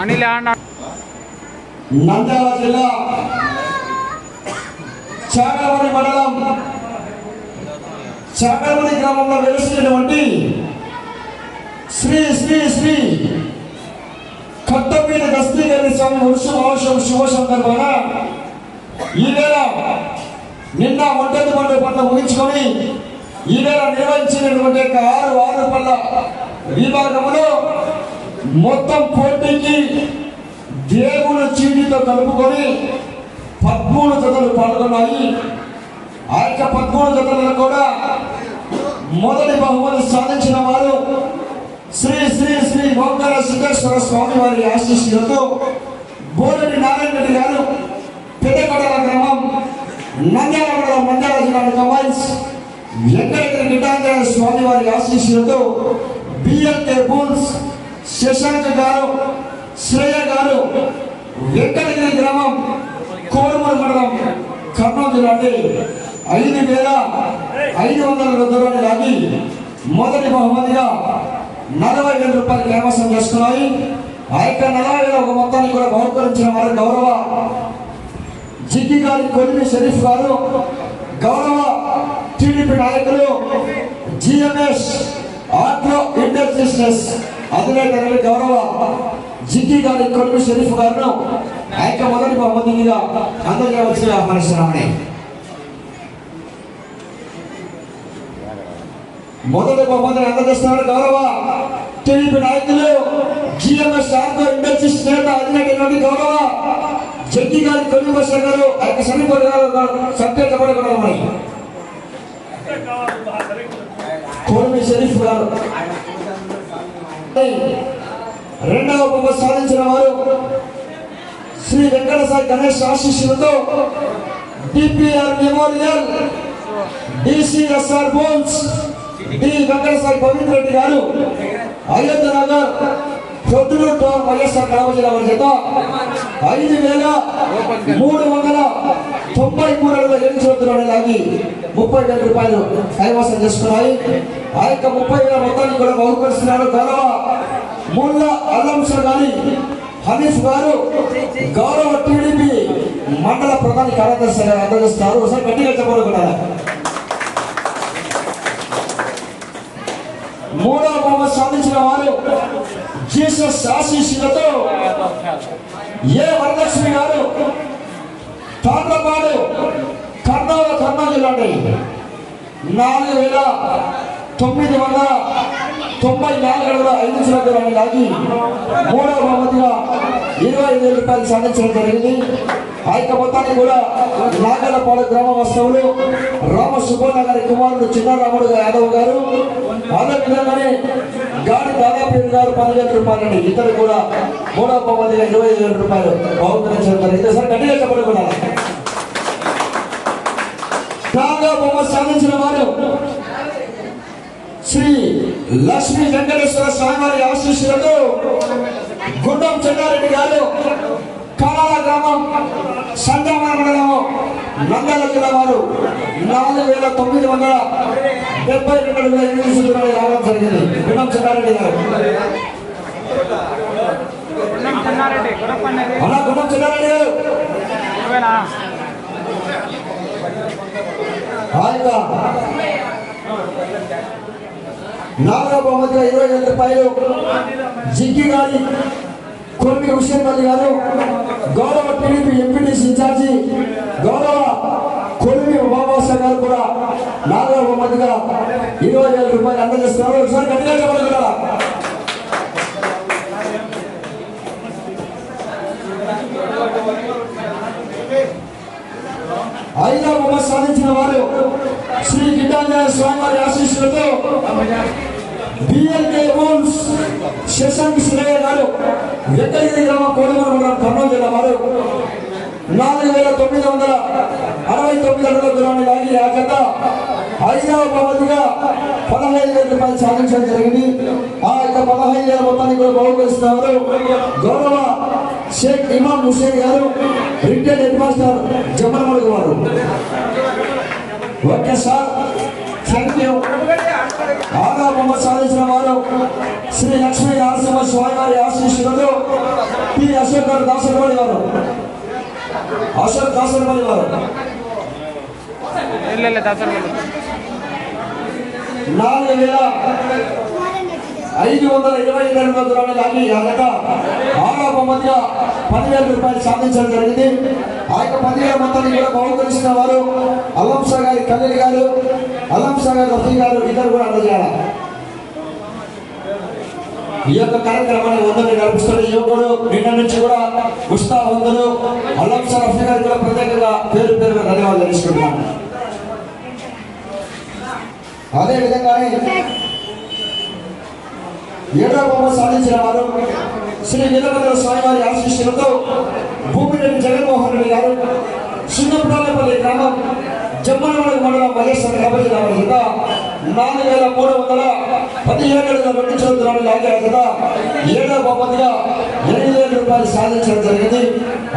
అనిల్ అన్న. నంద్యాల జిల్లా చాకలమణి మండలం. చాకలమణి గ్రామంలో వెలుస్తున్నటువంటి శ్రీ శ్రీ శ్రీ కట్టపీట గస్తీకరణ స్వామి వృష మహోత్సవం శుభ సందర్భంగా ఈ నిన్న ఒంటరి పండుగ పట్ల ముగించుకొని ఈ నిర్వహించినటువంటి యొక్క ఆరు ఆరు పళ్ళ విభాగంలో మొత్తం పోటీకి దేవుని చీటితో కలుపుకొని పద్మూడు జతలు పాల్గొన్నాయి. ఆ యొక్క పద్మూడు జతలను కూడా మొదటి బహుమతి సాధించిన వారు శ్రీ శ్రీ శ్రీ ఓంకార సిద్ధేశ్వర స్వామి వారి ఆశీస్సులతో బోరెడ్డి నారాయణ రెడ్డి గారు పెద్దకొడల గ్రామం నంద్యాల మండల జిల్లా కమాయిన్స్ వెంకటగిరి నిటాంజన స్వామి వారి ఆశీస్సులతో బిఎల్కే బూల్స్ శశాంక్ గారు శ్రేయ గారు వెంకటగిరి గ్రామం కోరుమూరు మండలం కర్నూలు జిల్లా ఐదు వేల ఐదు వందల దూరాన్ని లాగి మొదటి బహుమతిగా నలభై వేల రూపాయలు కైవసం చేసుకున్నాయి. ఆ యొక్క నలభై వేల ఒక మొత్తాన్ని కూడా బహుకరించిన వారి గౌరవ జిగ్గి గారి కొలిమి షరీఫ్ గారు గౌరవ టీడీపీ నాయకులు జిఎంఎస్ ఆగ్రో ఇండస్ట్రీస్ అధినేతలు గౌరవ జిటి గారి కొడుకు షరీఫ్ గారును ఐక మొదటి బహుమతిగా అందజేయవలసిన ఆహ్వానిస్తున్నామని మొదటి బహుమతిని అందజేస్తున్నారు గౌరవ టీడీపీ నాయకులు జిఎంఎస్ ఆగ్రో ఇండస్ట్రీస్ నేత అధినేత గౌరవ జడ్జి గారి కొలిమి బస్ గారు ఆ సమీప సరిపోయి సత్య చెప్పడం కూడా ఉన్నాయి కోరమి షరీఫ్ గారు. రెండవ బొమ్మ సాధించిన వారు శ్రీ వెంకట సాయి గణేష్ ఆశీస్సులతో డిపిఆర్ మెమోరియల్ డిసిఎస్ఆర్ బోన్స్ డి వెంకట సాయి పవిత్ర రెడ్డి గారు అయోధ్య నగర్ టౌన్ వైఎస్ఆర్ కడప జిల్లా వారి చేత ఐదు వేల మూడు వందల తొంభై మూడు అడుగుల ఎనిమిది వందల లాగి ముప్పై వేల రూపాయలు కైవసం చేసుకున్నాయి. ఆ యొక్క ముప్పై వేల మొత్తాన్ని కూడా బహుకరిస్తున్నారు గౌరవ ముల్ల అల్లంసర్ గారి హనీఫ్ గారు గౌరవ టీడీపీ మండల ప్రధాన కార్యదర్శి గారు అందజేస్తారు ఒకసారి గట్టిగా చెప్పాలనుకున్నారా మూడవ బొమ్మ సాధించిన వారు జీసస్ ఆశీస్సులతో ఏ వరలక్ష్మి గారు తాండ్రపాడు కర్నూలు కర్నూలు జిల్లా నాలుగు వేల తొమ్మిది వందల తొంభై నాలుగు అడుగుల ఐదు సంవత్సరాలు లాగి మూడవ బహుమతిగా ఇరవై ఐదు వేల రూపాయలు సాధించడం జరిగింది. ఆ యొక్క మొత్తాన్ని కూడా నాగలపాడు గ్రామ వస్తువులు రామ సుబ్బన్న గారి కుమారుడు చిన్నారాముడు యాదవ్ గారు అదేవిధంగానే గాడి దాదాపు గారు పదివేల రూపాయలండి ఇతరులు కూడా మూడవ బహుమతిగా ఇరవై ఐదు వేల రూపాయలు బహుమతించడం జరిగింది సార్ గట్టిగా చెప్పడం కూడా రాగా బొమ్మ సాధించిన వారు శ్రీ లక్ష్మీ వెంకటేశ్వర స్వామి వారి ఆశీస్సులతో గుండం చెన్నారెడ్డి గారు కాలాల గ్రామం మండలం నంద్యాల జిల్లా వారు నాలుగు వేల తొమ్మిది వందల డెబ్బై రెండు అడుగుల ఎనిమిది సున్నాలు రావడం జరిగింది. గుండం చెన్నారెడ్డి గారు. అలా గుండం చెన్నారెడ్డి గారు. నాలుగో బహుమతిగా ఇరవై వేల రూపాయలు. జిగ్గి గారి కొమ్మి హుషేన్ గారు గౌరవ టీడీపీ ఎంపీటీసీ ఇన్ఛార్జి గౌరవ కొలిమి బాబాసా గారు కూడా నాలుగో మందిగా ఇరవై వేల రూపాయలు అందజేస్తున్నారు. ఒకసారి గట్టిగా చెప్పాలి కదా ఐదో సాధించిన వారు శ్రీ గిడ్డాంజనేయ స్వామి వారి ఆశీస్సులతో డిఎల్కే రూల్స్ శశాంక్ శ్రేయ గారు వ్యతిరేక గ్రామ కోడమూరు మండలం కర్నూలు జిల్లా వారు నాలుగు వేల తొమ్మిది వందల అరవై తొమ్మిది అడుగుల దూరాన్ని లాగి ఆ గత ఐదవ బహుమతిగా పదహైదు వేల రూపాయలు సాధించడం జరిగింది. ఆ యొక్క పదహైదు వేల మొత్తాన్ని కూడా బహుకరిస్తున్నారు గౌరవ షేక్ ఇమాం హుసేన్ గారు రిటైర్డ్ హెడ్ మాస్టర్ ఆగా బొమ్మ సాధించిన వారు శ్రీ లక్ష్మీ నరసింహ స్వామి వారి ఆశీస్సులతో టి అశోక్ గారు దాసరపల్లి వారు. అశోక్ దాసరపల్లి వారు. నాలుగు వేల ఐదు వందల ఇరవై రెండు దూరాన్ని లాగి ఆ జత ఆరో బహుమతిగా పదివేల రూపాయలు సాధించడం జరిగింది. ఆ యొక్క పదివేల మొత్తాన్ని కూడా బహుకరిస్తున్న వారు అల్లంసా గారి కళ్యాణి గారు అల్లంసా గారి రఫీ గారు ఇద్దరు కూడా అందజేయాలి? ఈ యొక్క కార్యక్రమాన్ని అందరినీ నడిపిస్తున్న యువకుడు నిన్న నుంచి కూడా ఉత్సాహవంతులు అల్లం సార్ రఫీ గారికి కూడా ప్రత్యేకంగా పేరు పేరు ధన్యవాదాలు తెలుసుకుంటున్నాను. అదే విధంగానే ఏడవ బొమ్మ సాధించిన వారు శ్రీ వీరభద్ర స్వామివారి ఆశీస్సులతో భూమిరెడ్డి జగన్మోహన్ రెడ్డి గారు చిన్నపురాలపల్లి గ్రామం జమ్మలమూడి మండలం మల్లేశ్వర కబడ్డీ రావడం నాలుగు వేల మూడు వందల ప్రతి ఏడాది రెండు చదువుతున్నాను లాగే కదా. ఏడవ బహుమతిగా ఎనిమిది వేల రూపాయలు సాధించడం జరిగింది.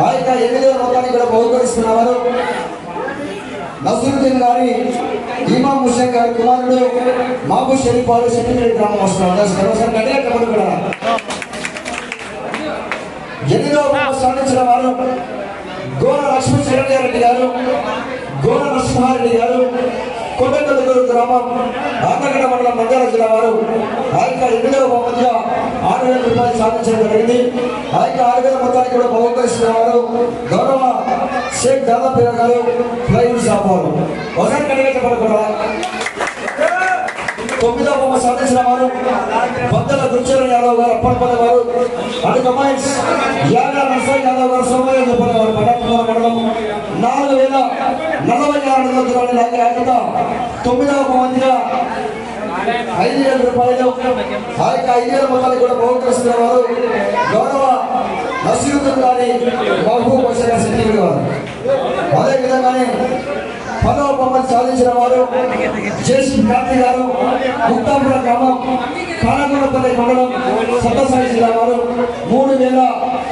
ఆ యొక్క ఎనిమిది వేల మొత్తాన్ని కూడా బహుకరిస్తున్నవారు నసరుద్దీన్ గారి ఇమాం హుసేన్ గారి కుమారుడు మాబు షరీఫ్ వారు సెట్టిపల్లి గ్రామం వస్తున్నారు. సర్వసారి గట్టిగా కబడ్డీ కూడా. ఎనిమిదవ సాధించిన వారు గోర లక్ష్మీ రెడ్డి గారు గోర నరసింహారెడ్డి గారు కొండకల్లూరు గ్రామం మండలం బంజారా జిల్లా వారు ఆ యొక్క ఎనిమిదవ బహుమతిగా ఆరు వేల రూపాయలు సాధించడం జరిగింది. ఆ యొక్క ఆరు వేల మొత్తానికి కూడా బహుకరిస్తున్న వారు గౌరవ షేక్ దాదాపు గారు ఫ్లైవుడ్ షాప్ వారు ఒకసారి కడిగా చెప్పకుండా తొమ్మిదవ బొమ్మ సాధించిన వారు బద్దల దుర్చరణ యాదవ్ గారు అప్పలపల్లి వారు అటు కమాండ్స్ యాగా నర్సయ్య యాదవ్ గారు సోమయ్య చెప్పిన వారు పటాపురం మండలం నాలుగు వేల నలభై ఆరు వందల దూరాన్ని లాగే ఆగిత తొమ్మిదవ బొమ్మగా ఐదు వేల రూపాయలు. ఆ యొక్క ఐదు వేల మొత్తాన్ని కూడా బహుకరిస్తున్న వారు. గౌరవ నసీరుద్దీన్ గారి మహబూబ్ హుసేన్ సిద్దిపేట వారు. అదేవిధంగానే పదవ బొమ్మను సాధించిన వారు జేసీ గాంధీ గారు ముక్తాపుర గ్రామం కానగొండపల్లి మండలం సత్యసాయి జిల్లా వారు. మూడు వేల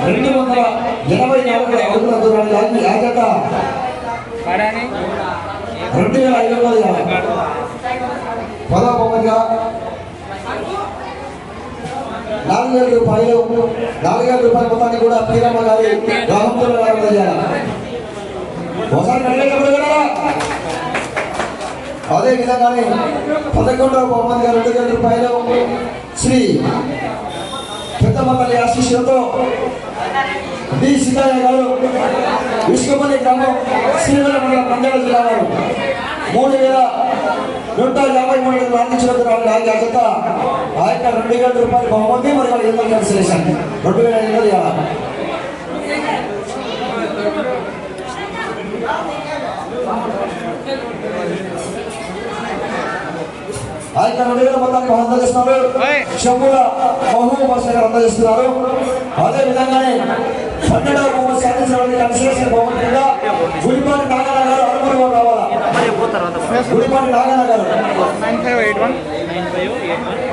రెండు వందల ఎనభై నాలుగు అడుగుల దూరాన్ని లాగి రెండు వేల ఐదు వందల యాభై పదవ బొమ్మగా నాలుగు వేల రూపాయలు నాలుగు వేల రూపాయల మొత్తాన్ని కూడా పీరమ్మ గారి రాహంతుల అదే విధంగానే పదకొండవ బహుమతి గారు రెండు వేల రూపాయలు శ్రీ పెద్దమల్లి ఆశీస్సులతో డి. సీతయ్య గారు విష్ణుపల్లి గ్రామం శ్రీవెల్ల మండల జిల్లా వారు మూడు వేల నూట యాభై మూడు వేల అందించినందుకు వాళ్ళు ఆ జత ఆ యొక్క రెండు వేల రూపాయలు బహుమతి మరి వాళ్ళు ఎన్నో క్యాన్సిలేషన్ రెండు వేల ఎనిమిది ఇవ్వాలి ఆ యొక్క రెండు వేల మొత్తానికి అందజేస్తున్నారు. ఓయ్. షమ్ముల మహబూబ్ భాష గారు అందజేస్తున్నారు. అదే విధంగానే పన్నెండవ బహుమతి సాధించిన వాళ్ళకి కన్సలేషన్ బహుమతి కింద గుడిపాటి గారు రావాలా. గుడిపాటి నాగన్న గారు. Nine five eight one.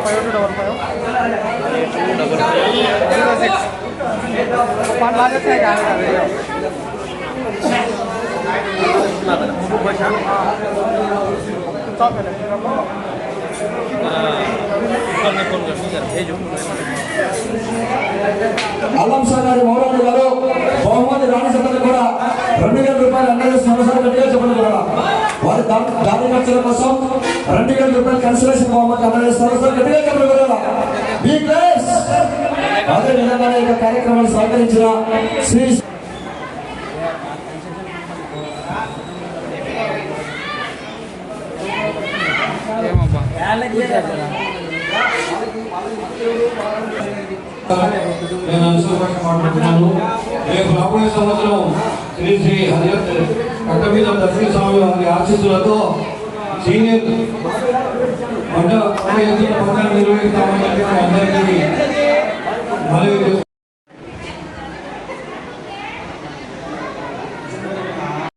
Five two double five. Zero six. Pan బాగా కాదు అల్లం సార్ గారి మౌలాలి గారు బహుమతి రాణి సంతలు కూడా రెండు వేల రూపాయలు అందజేస్తున్నారు సార్ గట్టిగా చెప్పండి కూడా వారి దాని ఖర్చుల కోసం రెండు వేల రూపాయలు కన్సలేషన్ బహుమతి అందజేస్తారు సార్ గట్టిగా అదే విధంగా ఈ యొక్క కార్యక్రమాన్ని సహకరించిన శ్రీ నేను అనుసరించి మాట్లాడుతున్నాను రేపు రాబోయే సంవత్సరం శ్రీ శ్రీ హరి పట్ట మీద దర్శన స్వామి వారి ఆశీస్సులతో సీనియర్ పంట నిర్వహిస్తామని చెప్పి అందరికీ మనవి